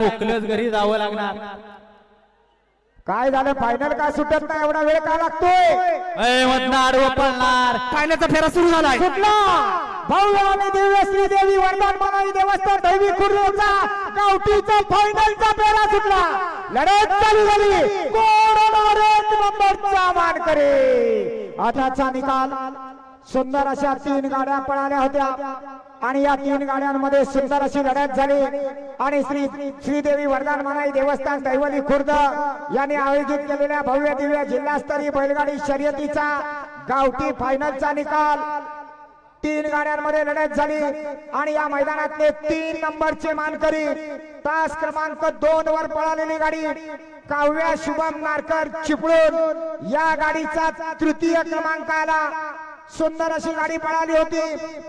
मोकलच घरी जावं लागणार. काय झालं? फायनल का सुटत नाही? एवढा वेळ का लागतोय? आडवं पडणार फायनलचा फेरा सुरू झालाय. कुठला भव्य आणि दिव्य श्री देवी वरदान मनाई देवस्थान दैवी कुर्लेचा गावठीचा फायनलचा पेरा सुटला. लढत चालू झाली. कोण होणार एक नंबरचा मानकरी आताचा निकाल सुंदर अशा तीन गाड्या पळाल्या होत्या. आणि या तीन गाड्यांमध्ये सुंदर अशी लढत झाली. आणि श्री श्रीदेवी वरदान मनाई देवस्थान दैवली खुर्द यांनी आयोजित केलेल्या भव्य दिव्य जिल्हास्तरीय बैलगाडी शर्यतीचा गावठी फायनलचा निकाल. तीन गाड्यांमध्ये लढत झाली. आणि या मैदानातले तीन नंबरचे मानकरी तास क्रमांक दोन वर पळालेली गाडी काव्या शुभम नारकर चिपळून या गाडीचा तृतीय क्रमांक आला सुंदर अशी गाडी पळाली होती.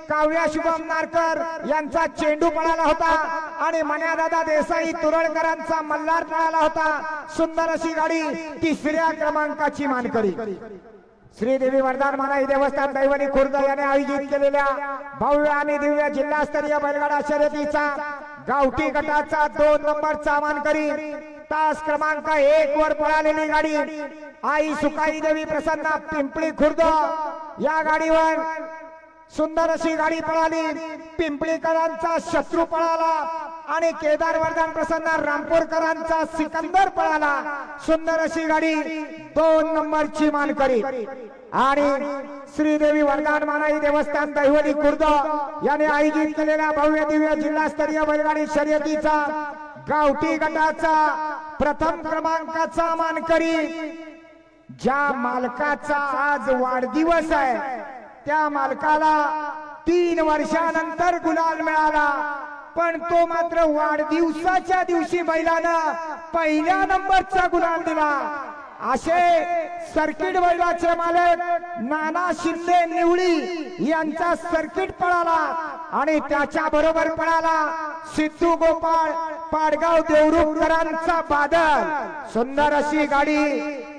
काव्या शुभम नारकर यांचा चेंडू पळाला होता आणि मन्यादादा देसाई तुरळकरांचा मल्हार पळाला होता. सुंदर अशी गाडी तिसऱ्या क्रमांकाची मानकरी. श्रीदेवी वरदान मनाई देवस्थान दैवनी खुर्द याने आयोजित केलेल्या भव्य आणि दिव्य जिल्हास्तरीय बैलगाडा शर्यतीचा गावठी गटाचा दोन नंबरचा मानकरी. तास क्रमांक एक वर पळालेली गाडी. आई सुकाई देवी प्रसन्न पिंपळी खुर्द. या गाडीवर सुंदर अशी गाडी पळाली. पिंपळीकरांचा शत्रू पळाला आणि केदार वर्धन प्रसन्न रामपूरकरांचा सिकंदर पळाला. सुंदर अशी गाडी दोन नंबरची मानकरी. आणि श्रीदेवी वरदान मानाई देवस्थान दैवली खुर्द याने आयोजित केलेल्या भव्य दिव्य जिल्हास्तरीय बैलगाडी शर्यतीचा गावठी गटाचा प्रथम क्रमांकाचा मानकरी ज्या मालकाचा आज वाढदिवस आहे त्या मालकाला तीन वर्षानंतर गुलाल मिळाला. पण तो मात्र वाढदिवसाच्या दिवशी बैलानं पहिल्या नंबरचा गुलाल दिला. असे सर्किट बैलाचे मालक नाना शिंदे निवळी यांचा सर्किट पळाला आणि त्याच्या बरोबर पळाला सिद्धू गोपाळ पाडगाव देवरुखकरांचा बादल. सुंदर अशी गाडी.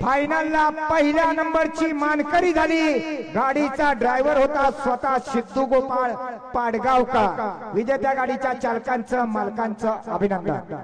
फायनलला पहिल्या नंबरची मानकरी झाली. गाडीचा ड्रायव्हर होता स्वतः सिद्धू गोपाळ पाडगावकर. विजेत्या गाडीच्या चालकांचं मालकांचं अभिनंदन.